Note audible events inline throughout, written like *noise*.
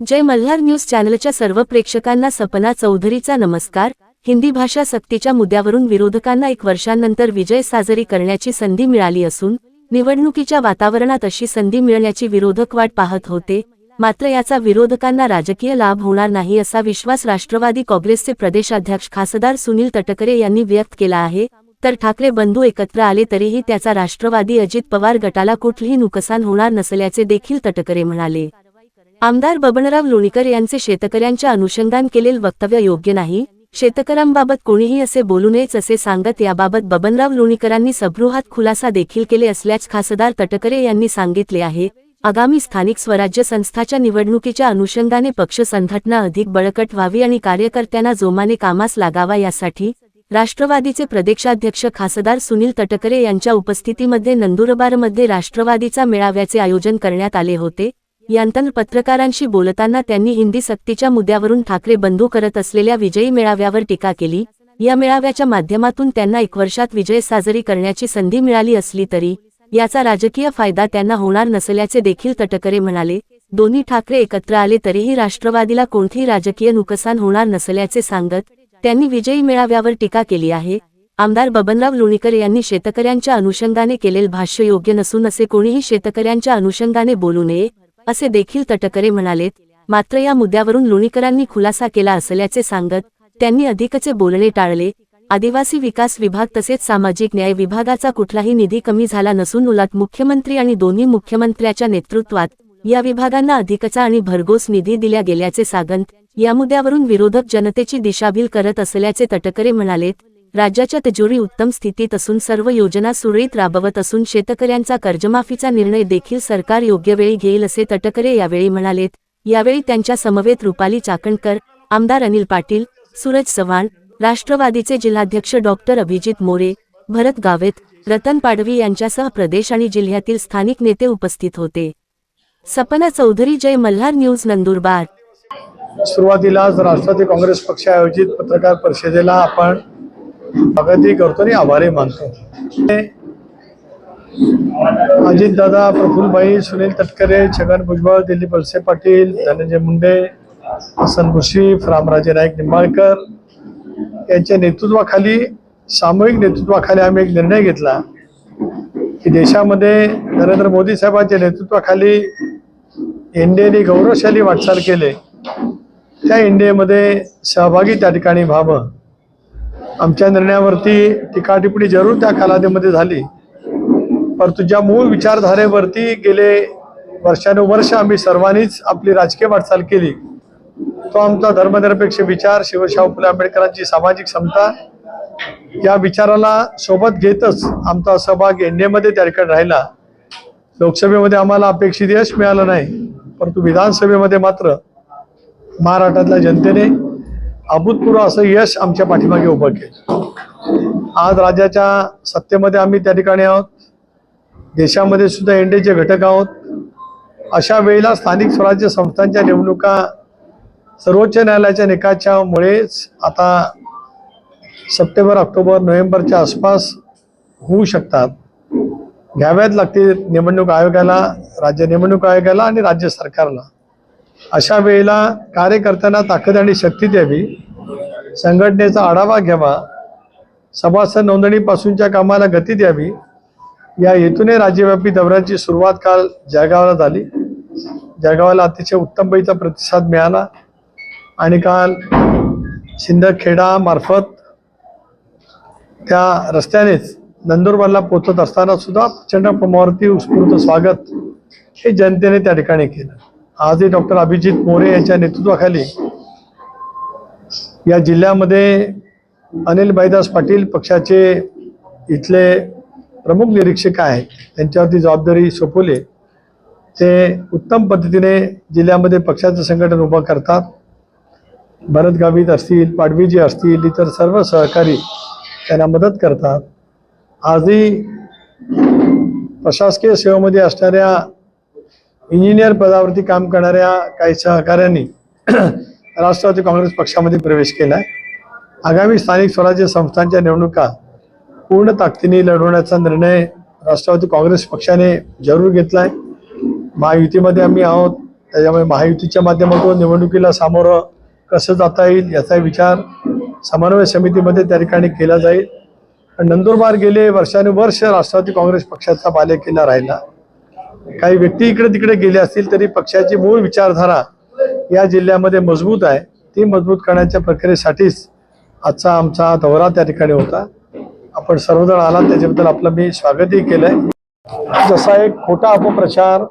जय Malhar news चॅनलच्या सर्व प्रेक्षकांना सपना चौधरीचा नमस्कार. हिंदी भाषा सक्तीच्या मुद्द्यावरून विरोधकांना एक वर्षांनंतर विजय साजरी करण्याची संधी मिळाली असून निवडणुकीच्या वातावरणात अशी संधी मिळण्याची विरोधक वाट पाहत होते. मात्र याचा विरोधकांना राजकीय लाभ होणार नाही असा विश्वास राष्ट्रवादी काँग्रेसचे प्रदेशाध्यक्ष खासदार सुनील तटकरे यांनी व्यक्त केला आहे. तर ठाकरे बंधू एकत्र आले तरीही त्याचा राष्ट्रवादी अजित पवार गटाला कुठलीही नुकसान होणार नसल्याचे देखील तटकरे म्हणाले. आमदार बबनराव लोणीकर यांचे शेतकऱ्यांच्या अनुषंगान केलेले वक्तव्य योग्य नाही. शेतकऱ्यांबाबत कोणीही असे बोलू नयेच असे सांगत याबाबत बबनराव लोणीकरांनी सभृहात खुलासा देखील केले असल्याच खासदार तटकरे यांनी सांगितले आहे. आगामी स्थानिक स्वराज्य संस्थाच्या निवडणुकीच्या अनुषंगाने पक्ष संघटना अधिक बळकट व्हावी आणि कार्यकर्त्यांना जोमाने कामास लागावा यासाठी राष्ट्रवादीचे प्रदेशाध्यक्ष खासदार सुनील तटकरे यांच्या उपस्थितीमध्ये नंदुरबारमध्ये राष्ट्रवादीचा मेळाव्याचे आयोजन करण्यात आले होते. यांतन पत्रकारांशी बोलताना त्यांनी हिंदी सक्तीच्या मुद्द्यावरून ठाकरे बंधू करत असलेल्या विजयी मेळाव्यावर टीका केली. या मेळाव्याच्या माध्यमातून त्यांना एक वर्षात विजय साजरी करण्याची संधी मिळाली असली तरी याचा राजकीय फायदा त्यांना होणार नसल्याचे देखील तटकरे म्हणाले. दोन्ही ठाकरे एकत्र आले तरीही राष्ट्रवादीला कोणतेही राजकीय नुकसान होणार नसल्याचे सांगत त्यांनी विजयी मेळाव्यावर टीका केली आहे. आमदार बबनराव लोणीकर यांनी शेतकऱ्यांच्या अनुषंगाने केलेले भाष्य योग्य नसून असे कोणीही शेतकऱ्यांच्या अनुषंगाने बोलू नये. असे देखील तटकरे म्हणालेत. मात्र या मुद्द्यावरून लोणीकरांनी खुलासा केला असल्याचे सांगत त्यांनी अधिकचे बोलणे टाळले. आदिवासी विकास विभाग तसेच सामाजिक न्याय विभागाचा कुठलाही निधी कमी झाला नसून उलट मुख्यमंत्री आणि दोन्ही मुख्यमंत्र्याच्या नेतृत्वात या विभागांना अधिकचा आणि भरघोस निधी दिल्या गेल्याचे सांगत या मुद्द्यावरून विरोधक जनतेची दिशाभील करत असल्याचे तटकरे म्हणालेत. राज्याच्या तिजोरी उत्तम स्थितीत असून सर्व योजना सुरळीत राबवत असून शेतकऱ्यांचा कर्जमाफीचा निर्णय देखील सरकार योग्य वेळी घेईल असे तटकरे यावेळी म्हणालेत. यावेळी त्यांच्या समवेत रुपाली चाकणकर आमदार अनिल पाटील सूरज चव्हाण राष्ट्रवादीचे जिल्हाध्यक्ष डॉक्टर अभिजित मोरे भरत गावेत रतन पाडवी यांच्यासह प्रदेश आणि जिल्ह्यातील स्थानिक नेते उपस्थित होते. सपना चौधरी जय मल्हार न्यूज नंदुरबार. सुरुवातीलाच राष्ट्रवादी काँग्रेस पक्ष आयोजित पत्रकार परिषदेला आपण स्वागतही करतो आणि आभारही मानतो. अजितदादा प्रफुलबाई सुनील तटकरे छगन भुजबळ दिलीप वळसे पाटील धनंजय मुंडे हसन मुश्रीफ रामराजे नाईक निंबाळकर यांच्या नेतृत्वाखाली सामूहिक नेतृत्वाखाली आम्ही एक निर्णय घेतला की देशामध्ये नरेंद्र मोदी साहेबांच्या नेतृत्वाखाली एनडीएने गौरवशाली वाटचाल केले. त्या एनडीएमध्ये सहभागी त्या ठिकाणी व्हावं. आमच्या निर्णयावरती टीका टिप्पणी जरूर त्या कालावधीमध्ये झाली. परंतु ज्या मूळ विचारधारेवरती गेले वर्षानुवर्ष आम्ही सर्वांनीच आपली राजकीय वाटचाल केली तो आमचा धर्मनिरपेक्ष विचार शिवशाहू फुले आंबेडकरांची सामाजिक समता या विचाराला सोबत घेतच आमचा सहभाग एनडीएमध्ये त्या ठिकाणी राहिला. लोकसभेमध्ये आम्हाला अपेक्षित यश मिळालं नाही परंतु विधानसभेमध्ये मात्र महाराष्ट्रातल्या जनतेने अभूतपूर्व असं यश आमच्या पाठीमागे उभं केलं. आज राज्याच्या सत्तेमध्ये आम्ही त्या ठिकाणी आहोत. देशामध्ये सुद्धा एनडीचे घटक आहोत. अशा वेळेला स्थानिक स्वराज्य संस्थांच्या निवडणुका सर्वोच्च न्यायालयाच्या निकालामुळेच आता सप्टेंबर ऑक्टोबर नोव्हेंबरच्या आसपास होऊ शकतात. घ्याव्यात लागतील निवडणूक आयोगाला राज्य निवडणूक आयोगाला आणि राज्य सरकारला. अशा वेळेला कार्यकर्त्यांना ताकद आणि शक्ती द्यावी संघटनेचा आढावा घ्यावा सभासद नोंदणीपासूनच्या कामाला गती द्यावी या हेतूने राज्यव्यापी दौऱ्याची सुरुवात काल जळगावला झाली. जळगावला अतिशय उत्तम प्रतिसाद मिळाला आणि काल शिंदखेडा मार्फत त्या रस्त्यानेच नंदुरबारला पोहोचत असताना सुद्धा प्रचंड प्रमाणावरती उत्स्फूर्त स्वागत हे जनतेने त्या ठिकाणी केलं. आजही डॉक्टर अभिजित मोरे यांच्या नेतृत्वाखाली या जिल्ह्यामध्ये अनिल बाईदास पाटील पक्षाचे इथले प्रमुख निरीक्षक आहेत. त्यांच्यावरती जबाबदारी सोपवली. ते उत्तम पद्धतीने जिल्ह्यामध्ये पक्षाचं संघटन उभं करतात. भरत गावित असतील पाडवीजी असतील इतर सर्व सहकारी त्यांना मदत करतात. आजही प्रशासकीय सेवेमध्ये असणाऱ्या इंजिनियर पदावरती काम करणाऱ्या काही सहकाऱ्यांनी *clears throat* राष्ट्रवादी काँग्रेस पक्षामध्ये प्रवेश केला आहे आगामी स्थानिक स्वराज्य संस्थांच्या निवडणुका पूर्ण ताकदीने लढवण्याचा निर्णय राष्ट्रवादी काँग्रेस पक्षाने जरूर घेतला आहे महायुतीमध्ये आम्ही आहोत. त्याच्यामुळे महायुतीच्या माध्यमातून निवडणुकीला सामोरं कसं जाता येईल याचा विचार समन्वय समितीमध्ये त्या ठिकाणी केला जाईल. नंदुरबार गेले वर्षानुवर्ष राष्ट्रवादी काँग्रेस पक्षाचा बालेकिल्ला राहिला. काही व्यक्ती इकडे तिकडे गेले असतील तरी पक्षाची मूळ विचारधारा या जिल्ह्यामध्ये मजबूत आहे. ती मजबूत करण्याच्या प्रक्रियेसाठीच आजचा आमचा दौरा त्या ठिकाणी होता. आपण सर्वजण आला त्याच्याबद्दल आपलं मी स्वागतही केलंय. जसा एक खोटा अपप्रचार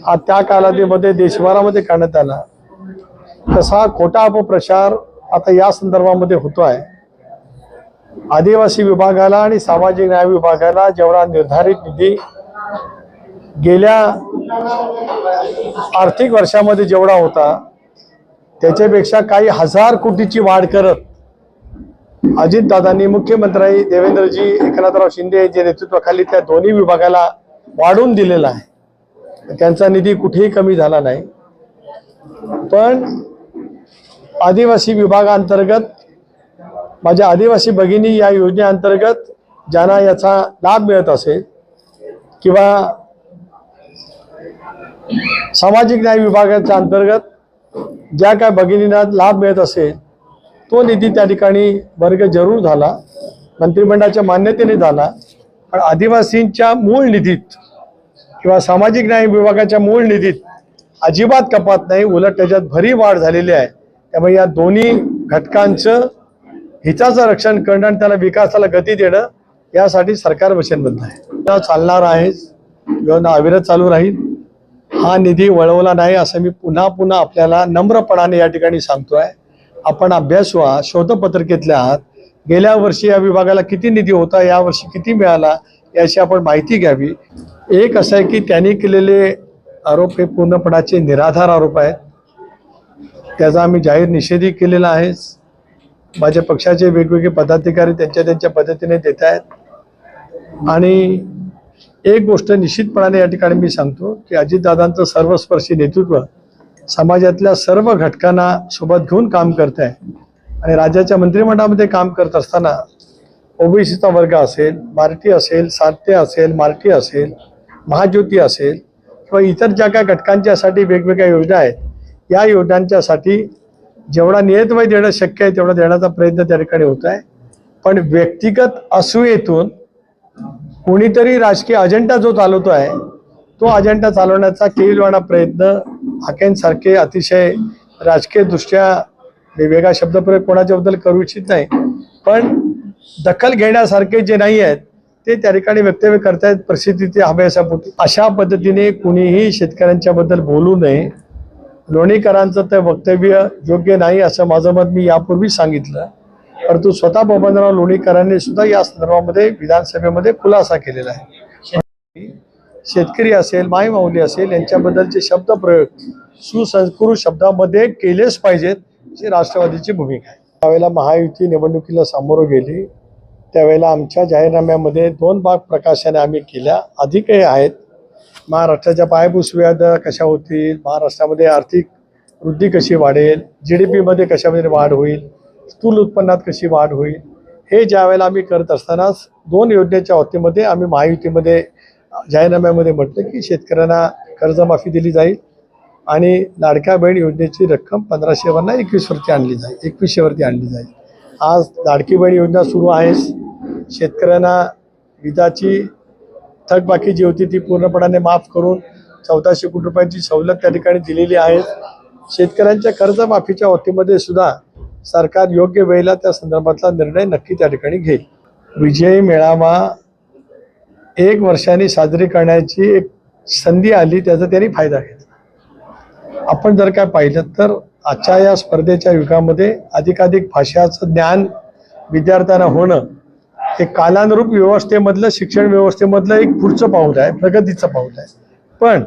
हा त्या कालावधीमध्ये देशभरामध्ये करण्यात आला तसा खोटा अपप्रचार आता या संदर्भामध्ये होतो आहे आदिवासी विभागाला आणि सामाजिक न्याय विभागाला जेवढा निर्धारित निधी गेल्या आर्थिक वर्षामध्ये जेवढा होता त्याच्यापेक्षा काही हजार कोटीची वाढ करत अजितदादांनी मुख्यमंत्री देवेंद्रजी एकनाथराव शिंदे यांच्या नेतृत्वाखाली त्या दोन्ही विभागाला वाढवून दिलेला आहे. त्यांचा निधी कुठेही कमी झाला नाही. पण आदिवासी विभागांतर्गत माझ्या आदिवासी भगिनी या योजनेअंतर्गत ज्यांना याचा लाभ मिळत असेल किंवा सामाजिक न्याय विभागाच्या अंतर्गत ज्या काय भगिनींना लाभ मिळत असेल तो निधी त्या ठिकाणी वर्ग जरूर झाला मंत्रिमंडळाच्या मान्यतेने झाला. पण आदिवासींच्या मूळ निधीत किंवा सामाजिक न्याय विभागाच्या मूळ निधीत अजिबात कपात नाही उलट त्याच्यात भरी वाढ झालेली आहे. त्यामुळे या दोन्ही घटकांचं हिताचं रक्षण करणं आणि त्याला विकासाला गती देणं यासाठी सरकार वचनबद्ध आहे. चालणार आहे. योजना अविरत चालू राहील. हा निधी वळवला नाही असं मी पुन्हा पुन्हा आपल्याला नम्रपणाने या ठिकाणी सांगतोय. आपण अभ्यास व्हा. शोधपत्रिकेतल्या आहात. गेल्या वर्षी या विभागाला किती निधी होता यावर्षी किती मिळाला याची आपण माहिती घ्यावी. एक असं आहे की त्यांनी केलेले आरोप हे पूर्णपणाचे निराधार आरोप आहेत. त्याचा आम्ही जाहीर निषेधही केलेला आहे. माझ्या पक्षाचे वेगवेगळे पदाधिकारी त्यांच्या त्यांच्या पद्धतीने देत आहेत. आणि एक गोष्ट निश्चितपणाने या ठिकाणी मी सांगतो की अजितदादांचं सर्वस्पर्शी नेतृत्व समाजातल्या सर्व घटकांना सोबत घेऊन काम करत आहे. आणि राज्याच्या मंत्रिमंडळामध्ये काम करत असताना ओबीसीचा वर्ग असेल मारटी असेल सात्य असेल मारटी असेल महाज्योती असेल किंवा इतर ज्या काही घटकांच्यासाठी वेगवेगळ्या योजना आहेत या योजनांच्यासाठी जेवढा नियतवय देणं शक्य आहे तेवढा देण्याचा प्रयत्न त्या ठिकाणी होत आहे. पण व्यक्तिगत असूयेतून कोणीतरी राजकीय अजेंडा जो चालवतो आहे तो अजेंडा चालवण्याचा केलवाणा प्रयत्न हाकेंसारखे अतिशय राजकीय दृष्ट्या शब्दप्रयोग कोणाच्याबद्दल करू इच्छित नाही. पण दखल घेण्यासारखे जे नाही आहेत ते त्या ठिकाणी वक्तव्य करतायत प्रसिद्धीचे अभ्यासापोटी. अशा पद्धतीने कुणीही शेतकऱ्यांच्याबद्दल बोलू नये. लोणीकरांचं ते वक्तव्य योग्य नाही असं माझं मत मी यापूर्वी सांगितलं. परंतु स्वतः बबनराव लोणीकरांनी सुद्धा या संदर्भामध्ये विधानसभेमध्ये खुलासा केलेला आहे. शेतकरी असेल मायमाऊली असेल यांच्याबद्दलचे शब्दप्रयोग सुसंस्कृत शब्दामध्ये केलेच पाहिजेत ही राष्ट्रवादीची भूमिका आहे. त्यावेळेला महायुती निवडणुकीला सामोरं गेली त्यावेळेला आमच्या जाहीरनाम्यामध्ये दोन भाग प्रकाशाने आम्ही केल्या. अधिकही आहेत महाराष्ट्राच्या पायाभूत सुविधा कशा होतील महाराष्ट्रामध्ये आर्थिक वृद्धी कशी वाढेल जी डी पीमध्ये कशामध्ये वाढ होईल स्थूल उत्पन्नात कशी वाढ होईल? हे ज्या वेळेला आम्ही करत असतानाच दोन योजनेच्या वतीमध्ये आम्ही महायुतीमध्ये जाहीरनाम्यामध्ये म्हटलं की शेतकऱ्यांना कर्जमाफी दिली जाईल आणि लाडक्या बहीण योजनेची रक्कम पंधराशेवरना एकवीसवरती आणली जाईल एकवीसशेवरती आणली जाईल. आज लाडकी बहीण योजना सुरू आहेस शेतकऱ्यांना विजाची थकबाकी जी होती ती पूर्णपणाने माफ करून चौदाशे कोटी रुपयांची सवलत त्या ठिकाणी दिलेली आहे. शेतकऱ्यांच्या कर्जमाफीच्या वतीमध्ये सुद्धा सरकार योग्य वेळेला त्या संदर्भातला निर्णय नक्की त्या ठिकाणी घेईल. विजयी मेळावा एक वर्षाने साजरी करण्याची एक संधी आली त्याचा त्यांनी फायदा घेतला. आपण जर काय पाहिलं तर आजच्या या स्पर्धेच्या युगामध्ये अधिकाधिक भाषाचं ज्ञान विद्यार्थ्यांना होणं हे कालानुरूप व्यवस्थेमधलं शिक्षण व्यवस्थेमधलं एक पुढचं पाऊल आहे प्रगतीचं पाऊल आहे. पण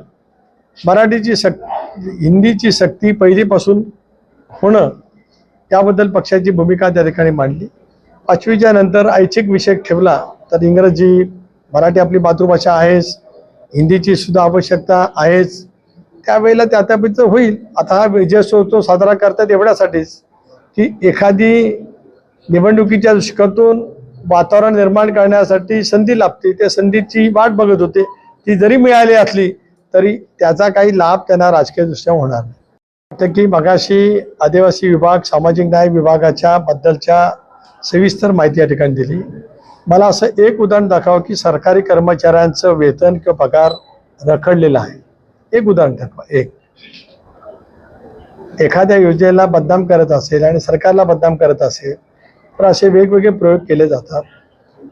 मराठीची सक हिंदीची सक्ती पहिलीपासून होणं याबद्दल पक्षाची भूमिका त्या ठिकाणी मांडली. पाचवीच्या नंतर ऐच्छिक विषय ठेवला तर इंग्रजी मराठी आपली मातृभाषा आहेच हिंदीची सुद्धा आवश्यकता आहेच. त्यावेळेला त्या त्यापैकी होईल. आता हा विजयोत्सव साजरा करतात एवढ्यासाठीच की एखादी निवडणुकीच्या दृष्टीकोनातून वातावरण निर्माण करण्यासाठी संधी लाभते. त्या संधीची वाट बघत होते. ती जरी मिळाली असली तरी त्याचा काही लाभ त्यांना राजकीयदृष्ट्या होणार नाही. की मगाशी आदिवासी विभाग सामाजिक न्याय विभागाच्या बद्दलच्या सविस्तर माहिती या ठिकाणी दिली. मला असं एक उदाहरण दाखवा की सरकारी कर्मचाऱ्यांचं वेतन किंवा पगार रखडलेला आहे. एक उदाहरण दाखवा एक. एखाद्या योजनेला बदनाम करत असेल आणि सरकारला बदनाम करत असेल तर असे वेगवेगळे प्रयोग केले जातात.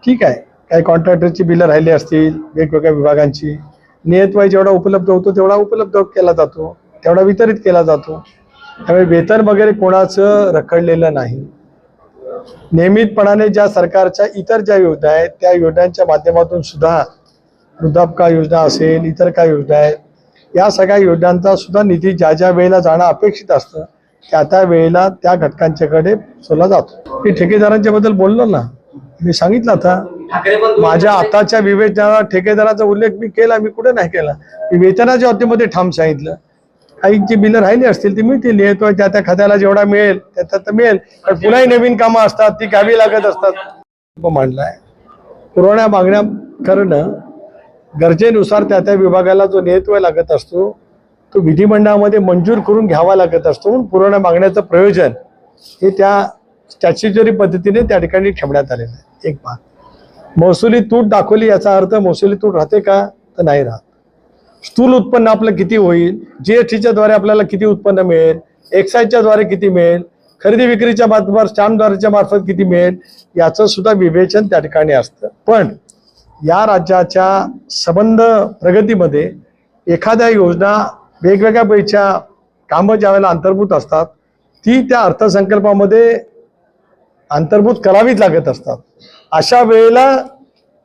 ठीक आहे काही कॉन्ट्रॅक्टरची बिलं राहिली असतील वेगवेगळ्या विभागांची. नियतवाय जेवढा उपलब्ध होतो तेवढा उपलब्ध केला जातो. तेवढा वितरित केला जातो. त्यामुळे वेतन वगैरे कोणाचं रखडलेलं नाही. नियमितपणाने ज्या सरकारच्या इतर ज्या योजना आहेत त्या योजनांच्या माध्यमातून सुद्धा वृद्धापका योजना असेल इतर काय योजना आहेत या सगळ्या योजनांचा सुद्धा निधी ज्या ज्या वेळेला जाणं अपेक्षित असतं त्या त्या वेळेला त्या घटकांच्याकडे सोडला जातो. मी ठेकेदारांच्या बद्दल बोललो ना मी सांगितलं आता माझ्या आताच्या विवेचनाला ठेकेदाराचा उल्लेख मी केला मी कुठे नाही केला. मी वेतनाच्या बाबतीमध्ये ठाम सांगितलं. काही जी बिलं राहिली असतील ती मिळतील. येतो त्या त्या खात्याला जेवढा मिळेल त्याचा तर मिळेल. पण पुन्हाही नवीन कामं असतात ती घ्यावी लागत असतात. मांडलाय पुरवण्या मागण्या करणं गरजेनुसार त्या त्या विभागाला जो नेतृत्व लागत असतो तो विधिमंडळामध्ये मंजूर करून घ्यावा लागत असतो. म्हणून पुरवण्या मागण्याचं प्रयोजन हे त्या स्टॅच्युटरी पद्धतीने त्या ठिकाणी ठेवण्यात आलेलं आहे. एक भाग महसुली तूट दाखवली याचा अर्थ महसुली तूट राहते का? तर नाही राहत. स्थूल उत्पन्न आपलं किती होईल? जीएसटीच्या द्वारे आपल्याला किती उत्पन्न मिळेल? एक्साईजच्या द्वारे किती मिळेल? खरेदी विक्रीच्या मार्फत स्टॅम्पद्वारेच्या मार्फत किती मिळेल? याचं सुद्धा विवेचन त्या ठिकाणी असतं. पण या राज्याच्या संबंध प्रगतीमध्ये एखाद्या योजना वेगवेगळ्या पैच्या कामं ज्यावेळेला अंतर्भूत असतात ती त्या अर्थसंकल्पामध्ये अंतर्भूत करावीच लागत असतात. अशा वेळेला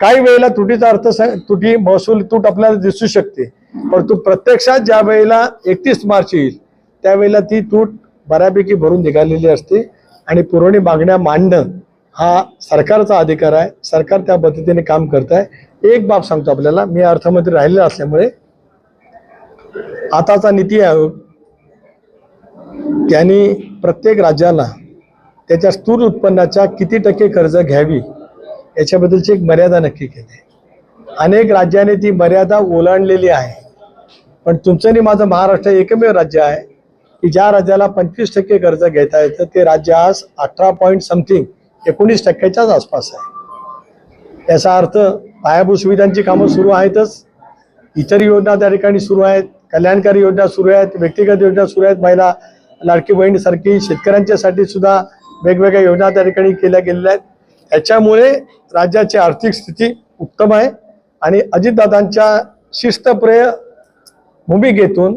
काही वेळेला तुटीचा अर्थ तुटी महसूल तूट आपल्याला दिसू शकते. परंतु प्रत्यक्षात ज्या वेळेला एकतीस मार्च येईल त्यावेळेला ती तूट बऱ्यापैकी भरून निघालेली असते. आणि पुरवणी मागण्या मांडणं हा सरकारचा अधिकार आहे. सरकार त्या पद्धतीने काम करत आहे एक बाब सांगतो आपल्याला मी अर्थमंत्री राहिलेला असल्यामुळे. आताचा नीती आयोग त्यांनी प्रत्येक राज्याला त्याच्या स्थूल उत्पन्नाच्या किती टक्के कर्ज घ्यावी याच्याबद्दलची एक मर्यादा नक्की केली. अनेक राज्याने ती मर्यादा ओलांडलेली आहे. पण तुमचं आणि माझं महाराष्ट्र एकमेव राज्य आहे की ज्या राज्याला पंचवीस टक्के कर्ज घेता येतं ते राज्य आज अठरा पॉईंट समथिंग एकोणीस टक्क्याच्याच आसपास आहे. याचा अर्थ पायाभूत सुविधांची कामं सुरू आहेतच इतर योजना त्या ठिकाणी सुरू आहेत कल्याणकारी योजना सुरू आहेत व्यक्तिगत योजना सुरू आहेत महिला लाडकी बहीणसारखी शेतकऱ्यांच्यासाठी सुद्धा वेगवेगळ्या योजना त्या ठिकाणी केल्या गेलेल्या आहेत. त्याच्यामुळे राज्याची आर्थिक स्थिती उत्तम आहे आणि अजितदादांच्या शिस्तप्रिय भूमिकेतून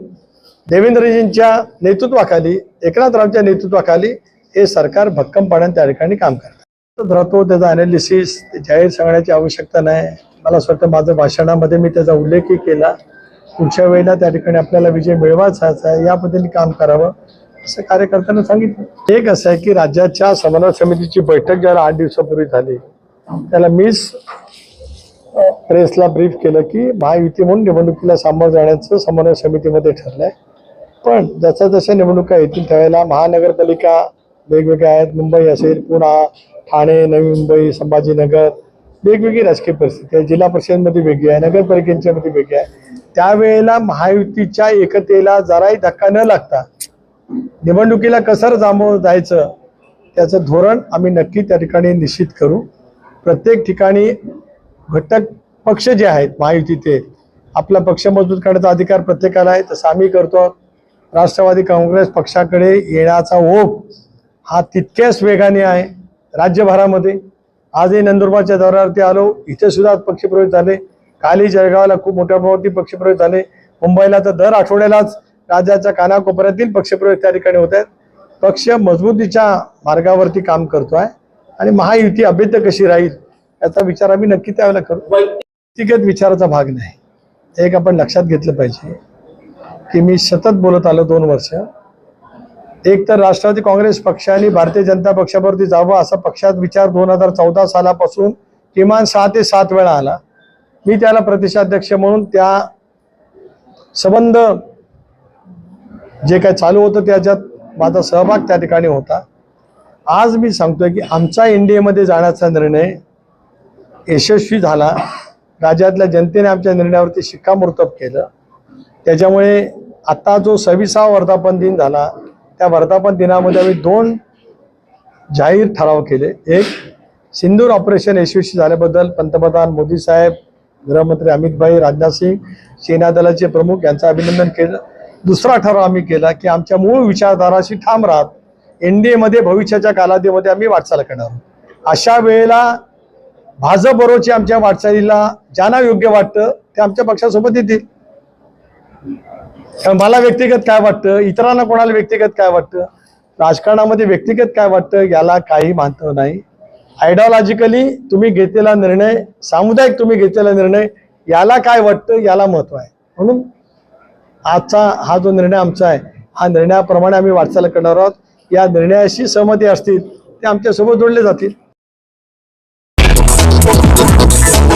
देवेंद्रजींच्या नेतृत्वाखाली एकनाथरावच्या नेतृत्वाखाली हे सरकार भक्कमपणाने त्या ठिकाणी काम करतात राहतो त्याचा अनालिसिस जाहीर सांगण्याची आवश्यकता नाही. मला असं वाटतं माझं भाषणामध्ये मी त्याचा उल्लेखही केला. पुढच्या वेळेला त्या ठिकाणी आपल्याला विजय मिळवायचा आहे या पद्धतीने काम करावं असं कार्यकर्त्यांना सांगितलं. एक असं आहे की राज्याच्या समन्वय समितीची बैठक ज्याला आठ दिवसापूर्वी झाली त्याला मीच प्रेसला ब्रीफ केलं की महायुती म्हणून निवडणुकीला सामोरं जाण्याचं समन्वय समितीमध्ये ठरलंय. पण जशा जशा निवडणुका येतील त्यावेळेला महानगरपालिका वेगवेगळ्या आहेत. मुंबई असेल पुणा ठाणे नवी मुंबई संभाजीनगर वेगवेगळी राजकीय परिस्थिती आहे. जिल्हा परिषदमध्ये वेगळी आहे नगरपालिकेच्यामध्ये वेगळी आहे. त्यावेळेला महायुतीच्या एकतेला जराही धक्का न लागता निवडणुकीला कसं जामो जायचं त्याचं धोरण आम्ही नक्की त्या ठिकाणी निश्चित करू. प्रत्येक ठिकाणी घटक पक्ष जे आहेत महायुतीचे आपला पक्ष मजबूत करण्याचा अधिकार प्रत्येकाला आहे. तसं आम्ही करतो. राष्ट्रवादी काँग्रेस पक्षाकडे येण्याचा ओघ हा तितक्याच वेगाने आहे राज्यभरामध्ये. आजही नंदुरबारच्या दौऱ्यावरती आलो. इथे सुद्धा पक्षप्रवेश झाले. कालही जळगावला खूप मोठ्या प्रमाणावरती पक्षप्रवेश झाले. मुंबईला तर दर आठवड्यालाच राज्याच्या कानाकोपऱ्यातील पक्षप्रवेश त्या ठिकाणी होत आहेत. पक्ष मजबूतीच्या मार्गावरती काम करतो आहे आणि महायुती अभेद्य कशी राहील याचा विचार आम्ही नक्की त्यावेळेला करू. व्यक्तिगत विचाराचा भाग नाही. एक आपण लक्षात घेतलं पाहिजे की मी सतत बोलत आलो दोन वर्ष. एक तर राष्ट्रवादी काँग्रेस पक्ष आणि भारतीय जनता पक्षावरती जावं असा पक्षात विचार दोन हजार चौदा सालापासून किमान सहा ते सात वेळा आला. मी त्याला प्रदेशाध्यक्ष म्हणून त्या संबंध जे काय चालू होतं त्याच्यात माझा सहभाग त्या ठिकाणी होता. आज मी सांगतोय की आमचा एनडीएमध्ये जाण्याचा निर्णय यशस्वी झाला. राज्यातल्या जनतेने आमच्या निर्णयावरती शिक्कामोर्तब केलं. त्याच्यामुळे आता जो सव्वीसावा वर्धापन दिन झाला त्या वर्धापन दिनामध्ये आम्ही दोन जाहीर ठराव केले. एक सिंदूर ऑपरेशन यशस्वी झाल्याबद्दल पंतप्रधान मोदी साहेब गृहमंत्री अमितभाई राजनाथ सिंग सेना दलाचे प्रमुख यांचं अभिनंदन केलं. दुसरा ठराव आम्ही केला की आमच्या मूळ विचारधाराशी ठाम राहत एन डी एमध्ये भविष्याच्या कालावधीमध्ये आम्ही वाटचाल करणार आहोत. अशा वेळेला भाजप बरोबरची आमच्या वाटचालीला ज्यांना योग्य वाटतं ते आमच्या पक्षासोबत येतील. मला व्यक्तिगत काय वाटतं इतरांना कोणाला व्यक्तिगत काय वाटतं राजकारणामध्ये व्यक्तिगत काय वाटतं याला काही मानतं नाही. आयडिओलॉजिकली तुम्ही घेतलेला निर्णय सामुदायिक तुम्ही घेतलेला निर्णय याला काय वाटतं याला महत्त्व आहे. म्हणून आजचा हा जो निर्णय आमचा आहे हा निर्णयाप्रमाणे आम्ही वाटचाल करणार आहोत. या निर्णयाशी सहमती असतील ते आमच्यासोबत जोडले जातील.